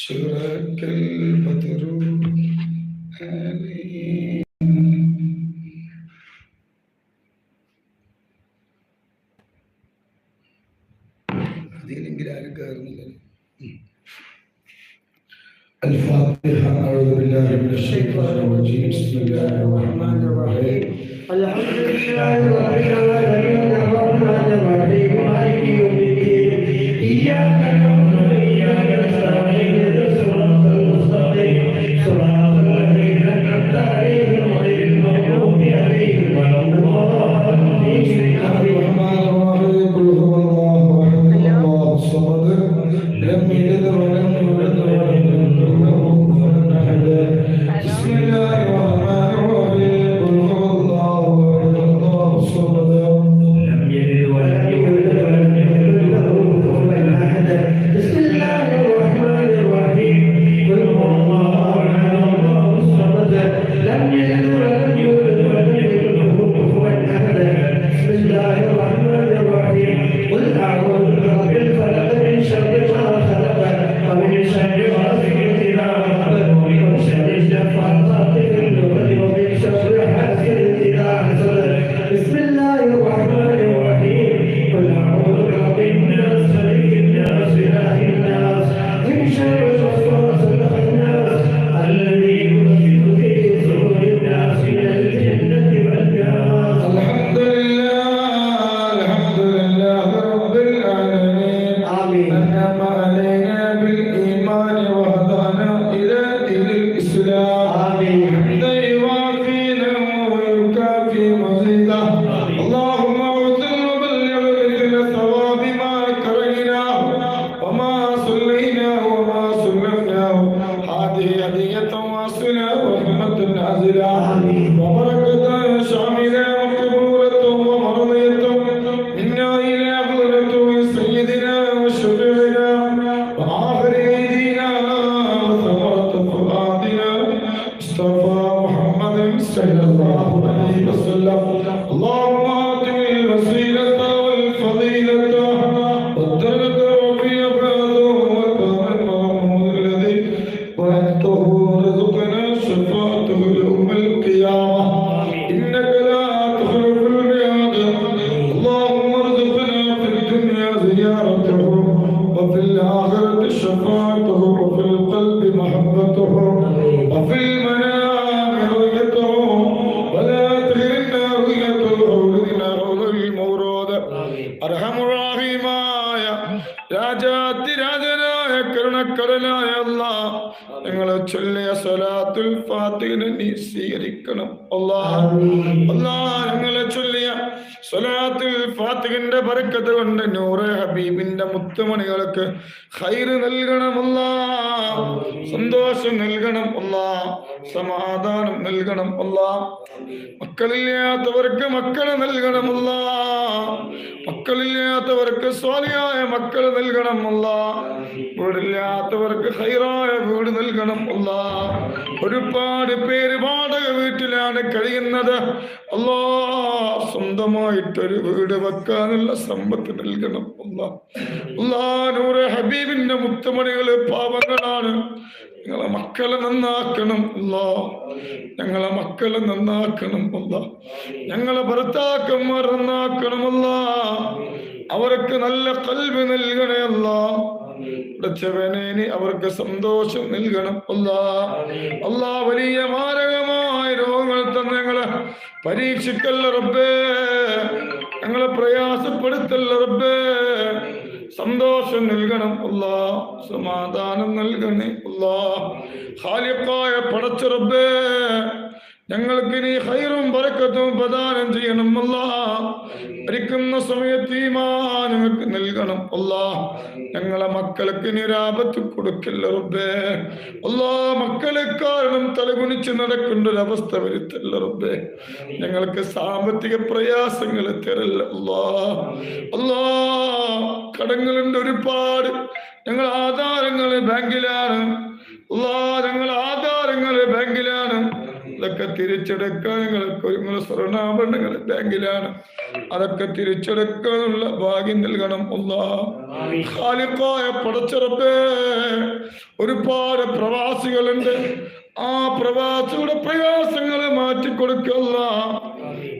شرك البدر عليم അതിലെങ്കിൽ ആരും കയറുന്നില്ലല്ലോ الفاتحة أعوذ بالله من الشيطان الرجيم بسم الله الرحمن الرحيم الحمد لله رب العالمين അർഹമുറാഹിമായ രാജാതിരാജനായ കരുണക്കടലായ അല്ല ഞങ്ങളെ ചൊല്ലിയ സലാത്തുൽ ഫാത്തിഹിനെ നീ സ്വീകരിക്കണം. അല്ലാ അല്ലാ ഞങ്ങളെ ചൊല്ലിയ സ്വലാത്തുൽ ഫാത്തിഹിന്റെ ബറക്കത്ത് കൊണ്ട് നൂറ് ഹബീബിന്റെ മുത്തുമണികൾക്ക് ഹൈറ് നൽകണമല്ല. സന്തോഷം നൽകണം അല്ല. സമാധാനം നൽകണം അല്ല. മക്കളില്ലാത്തവർക്ക് മക്കളെ നൽകണമല്ല മക്കളില്ലാത്തവർക്ക് സ്വാലിയായ മക്കൾ നൽകണം അല്ല. വീടില്ലാത്തവർക്ക് ഹൈറായ വീട് നൽകണം അല്ല. ഒരുപാട് പേര് വാടക വീട്ടിലാണ് കഴിയുന്നത്. അല്ലാ. സ്വന്തമായിട്ടൊരു വീട് വെക്കാനുള്ള സമ്പത്ത് നൽകണം. അല്ല. അല്ലാ നൂറെ ഹബീബിന്റെ മുത്തുമണികൾ പാവങ്ങളാണ്. ഞങ്ങളെ മക്കളെ നന്നാക്കണം. അല്ലാ. ഞങ്ങളെ മക്കളെ നന്നാക്കണം. ഉള്ള ഞങ്ങളെ ഭർത്താക്കന്മാർ നന്നാക്കണമല്ല അവർക്ക് നല്ല കൽവ് നൽകണേ. അല്ല. അവർക്ക് സന്തോഷം നൽകണം. അല്ല. അല്ലാ വലിയ മാരകമായ രോഗങ്ങൾ തന്നെ ഞങ്ങളെ പരീക്ഷിക്കല്ല റബ്ബേ. ഞങ്ങളെ പ്രയാസപ്പെടുത്തല്ല റബ്ബേ. സന്തോഷം നൽകണം അല്ലാ സമാധാനം നൽകണേ അല്ലാ. ഖാലിഖായ പടച്ച റബ്ബേ. ഞങ്ങൾക്ക് നീ ഹൈറും പറക്കത്തും പ്രദാനം ചെയ്യണം അല്ലാ. മരിക്കുന്ന സമയത്ത് നൽകണം അല്ലാ. ഞങ്ങളെ മക്കൾക്ക് നിരാപത്ത് കൊടുക്കില്ല റബ്ബേ. അല്ലാ മക്കളെ കാരണം തലകുനിച്ച് നടക്കേണ്ട ഒരു അവസ്ഥ വരുത്തല്ല റബ്ബേ. ഞങ്ങൾക്ക് സാമ്പത്തിക പ്രയാസങ്ങൾ തരല്ല അല്ലാ. അല്ലാ കടങ്ങളുണ്ട് ഒരുപാട്. ഞങ്ങൾ ആധാരങ്ങൾ ബാങ്കിലാണ്. അല്ലാ ഞങ്ങൾ ആധാരങ്ങൾ ഇതൊക്കെ തിരിച്ചെടുക്കാൻ നിങ്ങൾക്ക് നിങ്ങളുടെ സ്വർണാഭരണങ്ങൾ ബാങ്കിലാണ്. അതൊക്കെ തിരിച്ചെടുക്കാനുള്ള ഭാഗ്യം നൽകണം. ഒന്നാലിപ്പായ പടച്ചിറപ്പേ ഒരുപാട് പ്രവാസികളുണ്ട്. ആ പ്രവാസികളുടെ പ്രയാസങ്ങൾ മാറ്റിക്കൊടുക്കല്ല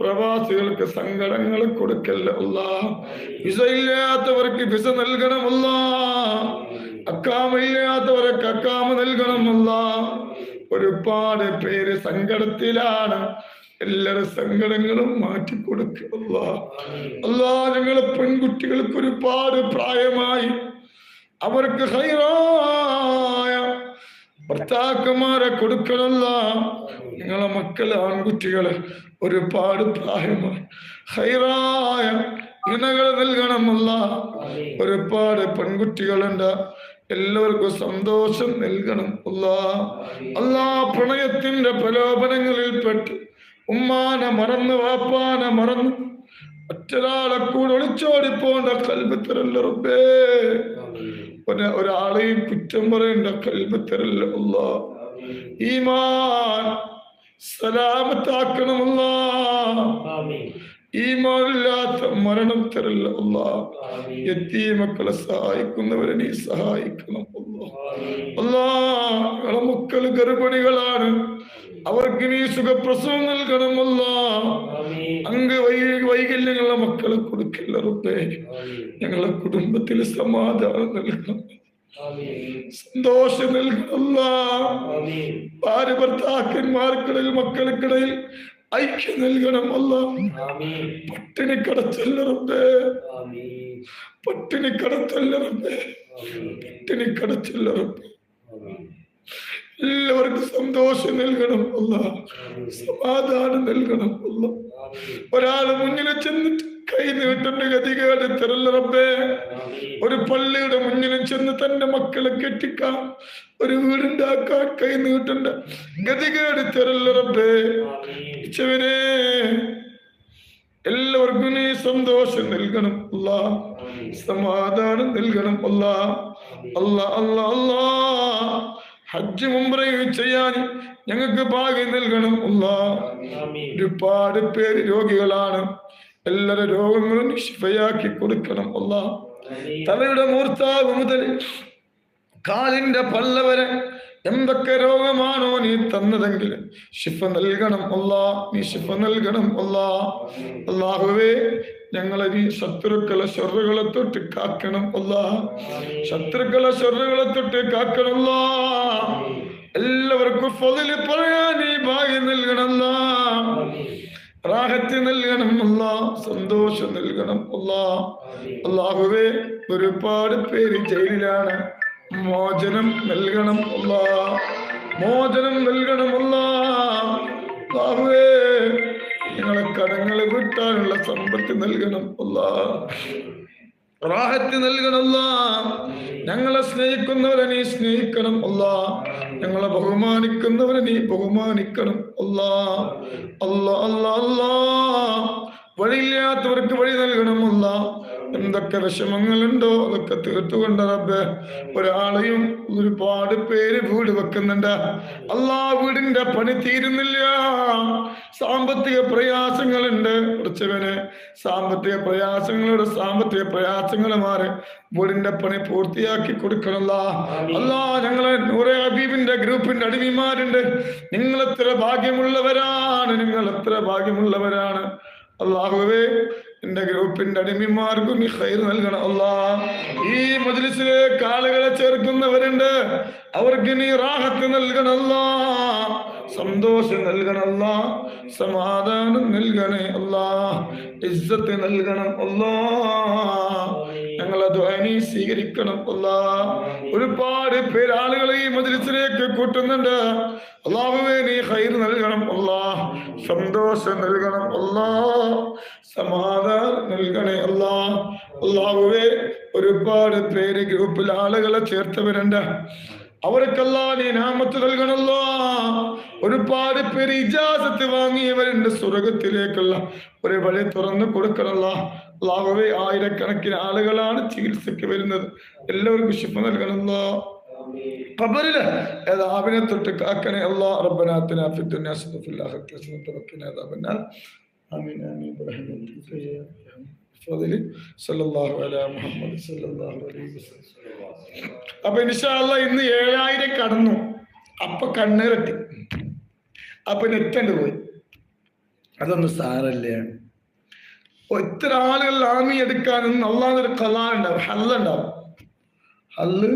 പ്രവാസികൾക്ക് സങ്കടങ്ങൾ കൊടുക്കല്ല വിസ ഇല്ലാത്തവർക്ക് വിസ നൽകണമല്ല അക്കാമില്ലാത്തവർക്ക് അക്കാമ നൽകണമല്ല ഒരുപാട് പേര് സങ്കടത്തിലാണ്. എല്ലാവരുടെ സങ്കടങ്ങളും മാറ്റിക്കൊടുക്കുക അല്ലാ ഞങ്ങളെ പെൺകുട്ടികൾക്ക് ഒരുപാട് പ്രായമായി. അവർക്ക് ഹൈറായ ഭർത്താക്കന്മാരെ കൊടുക്കണമല്ല നിങ്ങളെ മക്കളെ ആൺകുട്ടികളെ ഒരുപാട് പ്രായമായി. ഹൈറായ ഇണകൾ നൽകണമല്ല ഒരുപാട് പെൺകുട്ടികളുണ്ട്. എല്ലാവർക്കും സന്തോഷം നൽകണം. അല്ലാ അല്ലാ പ്രണയത്തിന്റെ പ്രലോഭനങ്ങളിൽ പെട്ട് ഉമ്മാനെ മറന്ന് വാപ്പാനെ മറന്ന് മറ്റൊരാളെ കൂടെ ഒളിച്ചോടിപ്പോണ്ട കൽബത്തരല്ല റബ്ബേ. ഒരു ഒരാളെയും കുറ്റം പറയേണ്ട കൽബത്തരല്ല അല്ല. ഈമാൻ സലാമത്താക്കണമല്ല. ഈമാനില്ലാത്ത മരണം തരല്ല അല്ല എത്തി മക്കളെ സഹായിക്കുന്നവരെ നീ സഹായിക്കണം അല്ലാ മക്കൾ ഗർഭിണികളാണ്. അവർക്ക് നീ സുഖപ്രസവം നൽകണമല്ല അങ്ക് വൈ വൈകല്യങ്ങളെ മക്കളെ കൊടുക്കില്ല റുപ്പേ ഞങ്ങളെ കുടുംബത്തിൽ സമാധാനം നൽകണം. സന്തോഷം നൽകണമല്ല ഭാര്യ ഭർത്താക്കന്മാർക്കിടയിൽ മക്കൾക്കിടയിൽ ഐക്യം നൽകണം അല്ല. പട്ടിണി കടത്തല്ലറുണ്ട് പട്ടിണി കടത്തല്ലറുണ്ട് പട്ടിണി കടത്തല്ലറുണ്ട് എല്ലാവർക്കും സന്തോഷം നൽകണം അല്ല. സമാധാനം നൽകണം അല്ല. ഒരാൾ മുന്നിൽ ചെന്നിട്ട് കൈ നീട്ടുന്ന ഗതികേട് തരല്ല റബ്ബേ. ഒരു പള്ളിയുടെ മുന്നിലും ചെന്ന് തന്റെ മക്കളെ കെട്ടിക്കാൻ ഒരു വീടുണ്ടാക്കാൻ കൈ നീട്ടണ്ട ഗതികേട് തരല്ല റബ്ബേ. ഇച്ചവനെ എല്ലാവർക്കും നീ സന്തോഷം നൽകണം അല്ല. സമാധാനം നൽകണം അല്ല. അല്ല അല്ല അല്ല. ഹജ്ജ് മുമ്പറയും ചെയ്യാൻ ഞങ്ങൾക്ക് ഭാഗ്യം നൽകണം അല്ല. ഒരുപാട് പേര് രോഗികളാണ്. എല്ലാവരുടെ രോഗങ്ങളും ശിഫയാക്കി കൊടുക്കണം. അല്ല തലയുടെ മൂർത്താവ് മുതൽ കാലിന്റെ പള്ള വരെ എന്തൊക്കെ രോഗമാണോ നീ തന്നതെങ്കിൽ ശിഫ നൽകണം. അല്ലാ നീ ശിഫ നൽകണം. അല്ലാ അല്ലാഹുവേ ഞങ്ങളെ നീ ശത്രുക്കളെ ഷെറുകളെ തൊട്ട് കാക്കണം. അല്ലാ ശത്രുക്കളെ ഷെറുകളെ തൊട്ട് കാക്കണം. എല്ലാവർക്കും പറയാൻ നീ ഭാഗ്യം നൽകണം. റാഹത്ത് നൽകണം അല്ല സന്തോഷം നൽകണം അല്ല. അള്ളാഹുവേ ഒരുപാട് പേര് ജയിലിലാണ്. മോചനം നൽകണം അല്ല. മോചനം നൽകണം അല്ല. അള്ളാഹുവേ നിങ്ങളെ കടങ്ങളെ വിട്ടാനുള്ള സമ്പത്ത് നൽകണം അല്ല. റാഹത്ത് നൽകണമല്ല. ഞങ്ങളെ സ്നേഹിക്കുന്നവരെ നീ സ്നേഹിക്കണം അല്ല. ഞങ്ങളെ ബഹുമാനിക്കുന്നവരെ നീ ബഹുമാനിക്കണം അല്ല. അല്ല അല്ല അല്ല. വഴിയില്ലാത്തവർക്ക് വഴി നൽകണമല്ല എന്തൊക്കെ വിഷമങ്ങളുണ്ടോ അതൊക്കെ തീർത്തുകൊണ്ട് റബ്ബേ ഒരാളെയും ഒരുപാട് പേര് വീട് വെക്കുന്നുണ്ട്. അല്ലാ വീടിന്റെ പണി തീരുന്നില്ല. സാമ്പത്തിക പ്രയാസങ്ങളുണ്ട്. കുറച്ചവന് സാമ്പത്തിക പ്രയാസങ്ങളുടെ സാമ്പത്തിക പ്രയാസങ്ങൾ മാറി വീടിന്റെ പണി പൂർത്തിയാക്കി കൊടുക്കണല്ല. അല്ലാ ഞങ്ങളെ നൂറെ ഹബീബിന്റെ ഗ്രൂപ്പിന്റെ അടിമിമാരുണ്ട്. നിങ്ങൾ എത്ര ഭാഗ്യമുള്ളവരാണ്. നിങ്ങൾ എത്ര ഭാഗ്യമുള്ളവരാണ്. അള്ളാഹുവേ എന്റെ ഗ്രൂപ്പിന്റെ അടിമിമാർക്കും നീ ഹൈർ നൽകണം. അല്ലാ ഈ മജ്ലിസിലേക്ക് കാലുകളെ ചേർക്കുന്നവരുണ്ട് അവർക്ക് നീ റാഹത്ത് നൽകണല്ല സന്തോഷം നൽകണല്ല സമാധാനം നൽകണേ അല്ലാ ഇസ്സത്ത് നൽകണം അല്ലാ ഞങ്ങളെ ദ്വാനി സ്വീകരിക്കണം. അല്ല ഒരുപാട് പേര് ആളുകളെ ഈ മജ്ലിസിലേക്ക് കൂട്ടുന്നുണ്ട്. അള്ളാഹുവേ നീ ഹൈർ നൽകണം. അല്ലാ സന്തോഷം നൽകണം. അല്ലാ സമാധാനം നൽകണേ. അല്ലാ അള്ളാഹുവേ ഒരുപാട് പേര് ഗ്രൂപ്പിൽ ആളുകളെ ചേർത്തവരുണ്ട്. അവർക്കല്ലാ നീ നാമത്ത് നൽകണല്ലോ. ഒരുപാട് പേര് ഇജാസത്ത് വാങ്ങിയവരുണ്ട് സ്വർഗത്തിലേക്കുള്ള. ഒരു വഴി തുറന്നു കൊടുക്കണല്ല. അള്ളാഹുവേ ആയിരക്കണക്കിന് ആളുകളാണ് ചികിത്സയ്ക്ക് വരുന്നത്. എല്ലാവർക്കും ശിപ്പ നൽകണല്ലോ. ഖബറിൽ ഏതാവിനെ തൊട്ട് കാക്കനെ അല്ലാ റബ്ബനാ ആതിനാ ഫി ദുനിയാ ഹസനത്തും വഫിൽ ആഖിറതി ഹസനത്തും ആമീൻ ആമീൻ. ബിറഹ്മതിക യാ സല്ലല്ലാഹു അലാ മുഹമ്മദ് സല്ലല്ലാഹു അലൈഹി വസല്ലം. അപ്പൊ ഇൻഷാല്ല ഇന്ന് ഏഴായിരം കടന്നു. അപ്പൊ കണ്ണീരട്ടി അപ്പൊ നെറ്റണ്ട് പോയി. അതൊന്നും സാരല്ലേ. ഒത്തിരി ആളുകൾ ആമി എടുക്കാനൊന്നും അള്ളാഹൊരു കലാ ഉണ്ടാവും ഹല്ലുണ്ടാവും ഹല്ല്?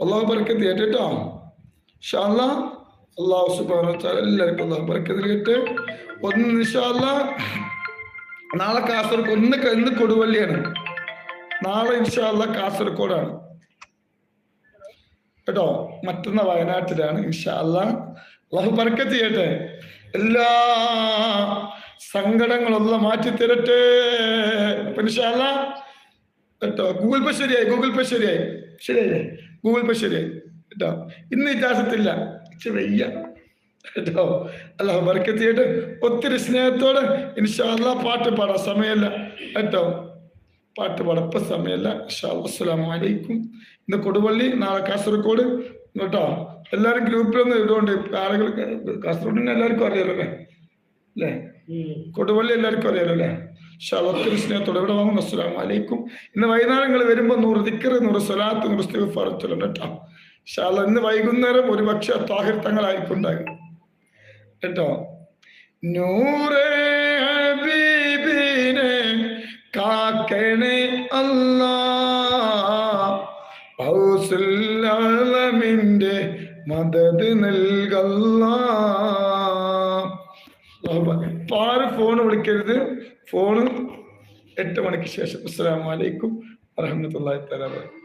അള്ളാഹു പറക്കത്ത് കേട്ടോ ഷാല്ല അള്ളാഹു സുബാന എല്ലാവർക്കും അള്ളാഹു പറക്കത്തിൽ കേട്ട് ഒന്ന് നിഷാല്ല നാളെ കാസർഗോഡ് ഇന്ന് ഇന്ന് കൊടുവള്ളിയാണ്. നാളെ ഇൻഷാല്ല കാസർഗോഡാണ് കേട്ടോ? മറ്റന്ന വയനാട്ടിലാണ് ഇൻഷാല്ല അള്ളാഹു ബർക്കത്ത് ചെയ്യട്ടെ. എല്ലാ സങ്കടങ്ങളൊന്നും മാറ്റി തരട്ടെ. ഇൻഷാല്ല കേട്ടോ? ഗൂഗിൾ പേ ശരിയായി ഗൂഗിൾ പേ ശരിയായി. ശരിയായില്ലേ? ഗൂഗിൾ പേ ശരിയായി. കേട്ടോ? ഇന്ന് ഇജാസത്തില്ല ഇച്ചിരി വയ്യ. കേട്ടോ അല്ല ബർക്കത്ത് ചെയ്യട്ടെ ഒത്തിരി സ്നേഹത്തോടെ ഇൻഷാല്ല പാട്ട് പാടാം സമയമല്ല. കേട്ടോ? പാട്ട് പാടാം ഇപ്പൊ സമയമല്ല അസ്സലാമു അലൈക്കും. ഇന്ന് കൊടുവള്ളി നാളെ കാസർഗോഡ്. കേട്ടോ? എല്ലാവരും ഗ്രൂപ്പിലൊന്നും ഇതുകൊണ്ട് ആളുകൾ കാസർഗോഡിന് എല്ലാവർക്കും അറിയാലോ അല്ലേ? അല്ലേ? കൊടുവള്ളി എല്ലാവർക്കും അറിയാലോ അല്ലേ? ഒത്തിരി സ്നേഹത്തോടെ ഇവിടെ വാങ്ങുന്നു അസ്സലാമു അലൈക്കും. ഇന്ന് വൈകുന്നേരങ്ങൾ വരുമ്പോ വരുമ്പോൾ നൂറ് ദിക്കറ് നൂറ് സ്വലാത്ത് നൂറ് സ്ഥിഫറത്തിലും കേട്ടോ. ഷാല ഇന്ന് വൈകുന്നേരം ഒരു പക്ഷെ താഹിർത്തങ്ങളായിരിക്കും ഉണ്ടാകും കേട്ടോ? നൂറേ ഹബീബിനെ കാക്കണേ അല്ലാ. മദത് നൽകല്ല. ആരും ഫോൺ വിളിക്കരുത്. ഫോണ് എട്ട് മണിക്ക് ശേഷം. അസ്സലാമു അലൈക്കും വറഹ്മത്തുള്ളാഹി തആല വബറകാതുഹു